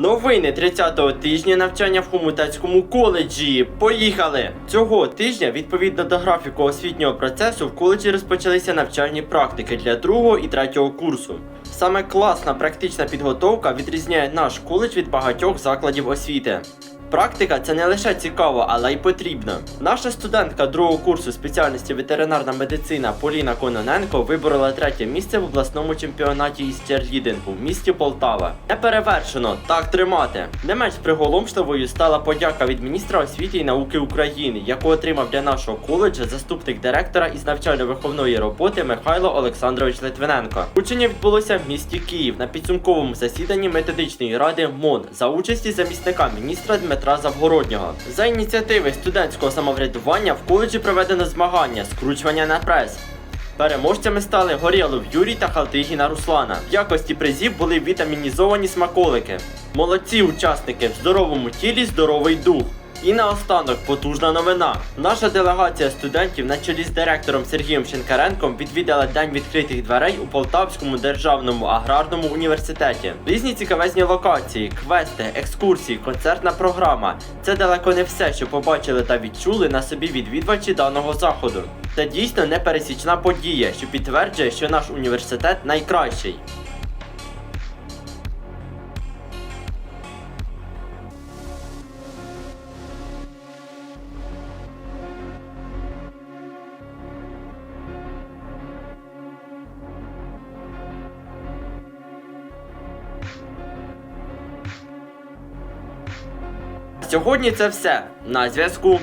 Новини 30-го тижня навчання в Хомутецькому коледжі. Поїхали! Цього тижня, відповідно до графіку освітнього процесу, в коледжі розпочалися навчальні практики для другого і третього курсу. Саме класна практична підготовка відрізняє наш коледж від багатьох закладів освіти. Практика це не лише цікаво, але й потрібно. Наша студентка другого курсу спеціальності ветеринарна медицина Поліна Кононенко виборола третє місце в обласному чемпіонаті із черлідингу в місті Полтава. Не перевершено, так тримати. Не менш приголомшливою стала подяка від міністра освіти і науки України, яку отримав для нашого коледжа заступник директора із навчально-виховної роботи Михайло Олександрович Литвиненко. Учення відбулося в місті Київ на підсумковому засіданні методичної ради МОН за участі замісника міністра Дмитра Завгороднього. За ініціативи студентського самоврядування в коледжі проведено змагання скручування на прес. Переможцями стали Горєлов Юрій та Халтигіна Руслана. В якості призів були вітамінізовані смаколики. Молодці учасники в здоровому тілі здоровий дух. І наостанок потужна новина. Наша делегація студентів на чолі з директором Сергієм Шинкаренком відвідала День відкритих дверей у Полтавському державному аграрному університеті. Різні цікавезні локації, квести, екскурсії, концертна програма. Це далеко не все, що побачили та відчули на собі відвідувачі даного заходу. Це дійсно непересічна подія, що підтверджує, що наш університет найкращий. Сьогодні це все. На зв'язку.